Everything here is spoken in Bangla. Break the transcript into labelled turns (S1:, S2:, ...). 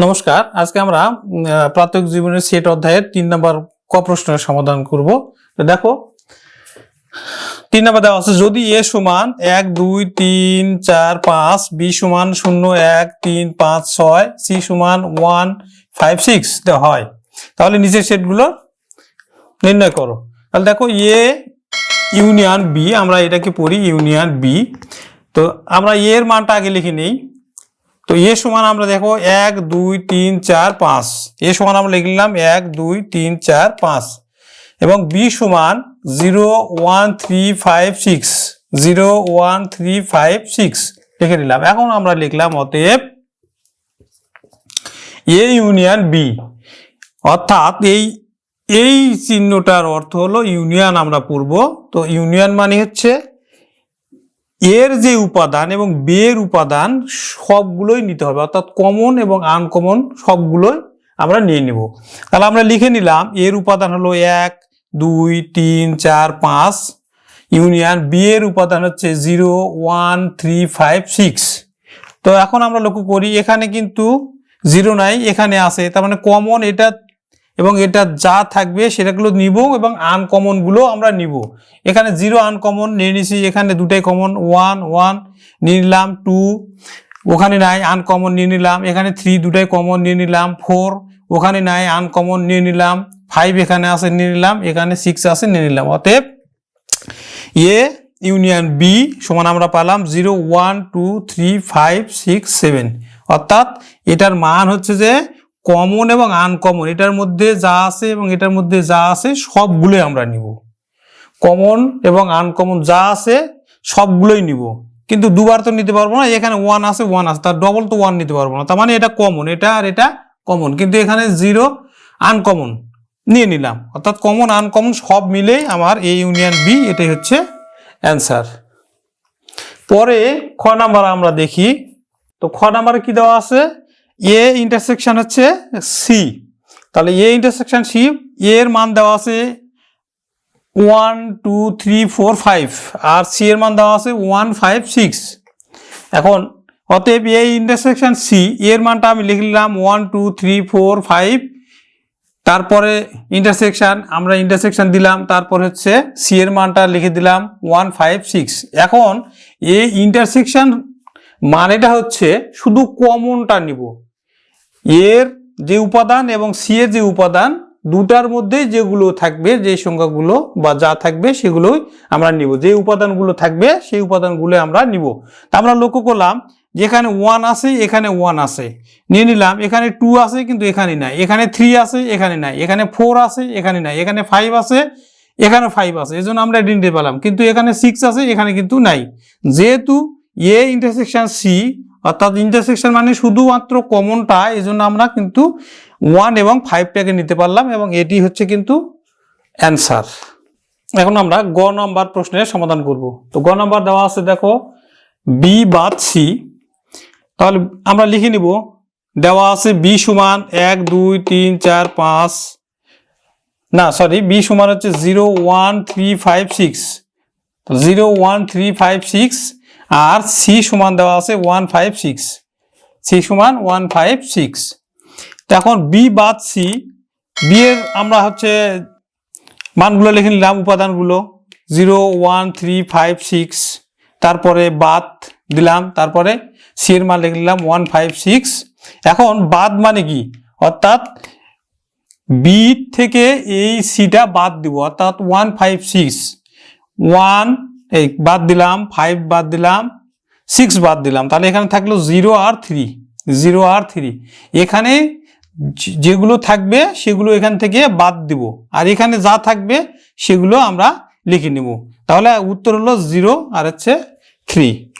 S1: নমস্কার, আজকে আমরা প্রাথমিক জীবনের সেট অধ্যায়ের তিন নম্বর ক প্রশ্নের সমাধান করব। দেখো, তিন নম্বর দেওয়া আছে, যদি এ সমান এক, দুই, তিন, চার, পাঁচ, বি সমান শূন্য, এক, তিন, পাঁচ, ছয়, সি সমান ওয়ান, ফাইভ, সিক্স হয়। তাহলে নিচের সেটগুলো নির্ণয় করো। তাহলে দেখো, এ ইউনিয়ন বি, আমরা এটাকে পড়ি ইউনিয়ন বি। তো আমরা এর মানটা আগে লিখে নেই। তো এ সমান আমরা দেখো এক, দুই, তিন, চার, পাঁচ। এ সমান আমরা লিখলাম এক, দুই, তিন, চার, পাঁচ। এবং বি সমান zero, one, three, five, six. Zero, one, three, five, six. লিখে নিলাম। এখন আমরা লিখলাম অতএব এ ইউনিয়ন বি। অর্থাৎ এই এই চিহ্নটার অর্থ হলো ইউনিয়ন আমরা পড়ব। তো ইউনিয়ন মানে হচ্ছে এর যে উপাদান এবং বের উপাদান সবগুলোই নিতে হবে, অর্থাৎ কমন এবং আনকমন সবগুলোই আমরা নিয়ে নিব। তাহলে আমরা লিখে নিলাম, এর উপাদান হলো এক, দুই, তিন, চার, পাঁচ। ইউনিয়ন বি এর উপাদান হচ্ছে zero, one, three, five, six. তো এখন আমরা লক্ষ্য করি, এখানে কিন্তু জিরো নাই, এখানে আছে, তার মানে কমন এটা এবং এটা যা থাকবে সেটাগুলো নিব এবং আনকমনগুলো আমরা নিব। এখানে জিরো আনকমন নিয়ে নিছি, এখানে দুটাই কমন ওয়ান ওয়ান নিয়ে নিলাম টু ওখানে নাই আনকমন নিয়ে নিলাম, এখানে থ্রি দুটাই কমন নিয়ে নিলাম ফোর ওখানে নাই আনকমন নিয়ে নিলাম ফাইভ এখানে আছে নিয়ে নিলাম, এখানে সিক্স আছে নিয়ে নিলাম। অতএব এ ইউনিয়ন বি সমান আমরা পেলাম zero one two three five six seven অর্থাৎ এটার মান হচ্ছে যে কমন এবং আনকমন এটার মধ্যে যা আছে এবং এটার মধ্যে যা আছে সবগুলোই আমরা নিব। কমন এবং আনকমন যা আছে সবগুলোই নিব। কিন্তু দুবার তো নিতে পারব না, এখানে ওয়ান আছে ওয়ান আছে, তার ডবল তো ওয়ান নিতে পারব না। তার মানে এটা কমন এটা আর এটা কমন কিন্তু এখানে জিরো আনকমন নিয়ে নিলাম। অর্থাৎ কমন আনকমন সব মিলেই আমার এ ইউনিয়ন বি এটাই হচ্ছে অ্যান্সার পরে খ নাম্বার আমরা দেখি। তো খ নাম্বারে কি দেওয়া আছে? এ ইন্টারসেকশন হচ্ছে সি তাহলে এ ইন্টারসেকশন সি এর মান দেওয়া আছে one two three four five আর সি এর মান দেওয়া আছে ওয়ান ফাইভ সিক্স এখন অতএব এই ইন্টারসেকশন সি এর মানটা আমি লিখলাম one two three four five তারপরে ইন্টারসেকশন আমরা ইন্টারসেকশন দিলাম, তারপর হচ্ছে সি এর মানটা লিখে দিলাম ওয়ান ফাইভ সিক্স এখন এই ইন্টারসেকশন মানেটা হচ্ছে শুধু কমনটা নিব। এর যে উপাদান এবং সি এর যে উপাদান, দুটার মধ্যে যেগুলো থাকবে, যে সংখ্যাগুলো বা যা থাকবে সেগুলোই আমরা নিব। যে উপাদানগুলো থাকবে, সেই উপাদানগুলো আমরা নিব। তা আমরা লক্ষ্য করলাম, যেখানে ওয়ান আছে, এখানে ওয়ান আছে। নিয়ে নিলাম, এখানে টু আছে, কিন্তু এখানে নাই। এখানে থ্রি আছে, এখানে নাই। এখানে ফোর আছে, এখানে নাই। এখানে ফাইভ আছে, এখানে ফাইভ আছে। এই জন্য আমরা নিতে পেলাম কিন্তু এখানে সিক্স আছে, এখানে কিন্তু নাই। যেহেতু এ ইন্টারসেকশন সি অর্থাৎ ইন্টারসেকশন মানে শুধুমাত্র কমনটা এই জন্য আমরা কিন্তু ওয়ান এবং ফাইভটাকে নিতে পারলাম এবং এটি হচ্ছে কিন্তু অ্যান্সার এখন আমরা গ নম্বর প্রশ্নের সমাধান করব। তো গ নম্বর দেওয়া আছে, দেখো বি বাদ সি তাহলে আমরা লিখে নিব, দেওয়া আছে বি সমান এক, দুই, তিন, চার, পাঁচ। না সরি বি সমান হচ্ছে zero one three five six zero one three five six আর সি সমান দেওয়া আছে ওয়ান ফাইভ সিক্স সি সমান ওয়ান ফাইভ সিক্স তো এখন বি বাদ সি বি এর আমরা হচ্ছে মানগুলো লিখে নিলাম, উপাদানগুলো। Zero, one, three, five, six. তারপরে বাদ দিলাম, তারপরে সি এর মান লিখে নিলাম ওয়ান ফাইভ সিক্স এখন বাদ মানে কি? অর্থাৎ বি থেকে এই সিটা বাদ দিব, অর্থাৎ ওয়ান ফাইভ সিক্স ওয়ান এই বাদ দিলাম ফাইভ বাদ দিলাম সিক্স বাদ দিলাম। তাহলে এখানে থাকল জিরো আর থ্রি জিরো আর থ্রি এখানে যেগুলো থাকবে সেগুলো এখান থেকে বাদ দিব। আর এখানে যা থাকবে সেগুলো আমরা লিখে নিব। তাহলে উত্তর হলো জিরো আর হচ্ছে থ্রি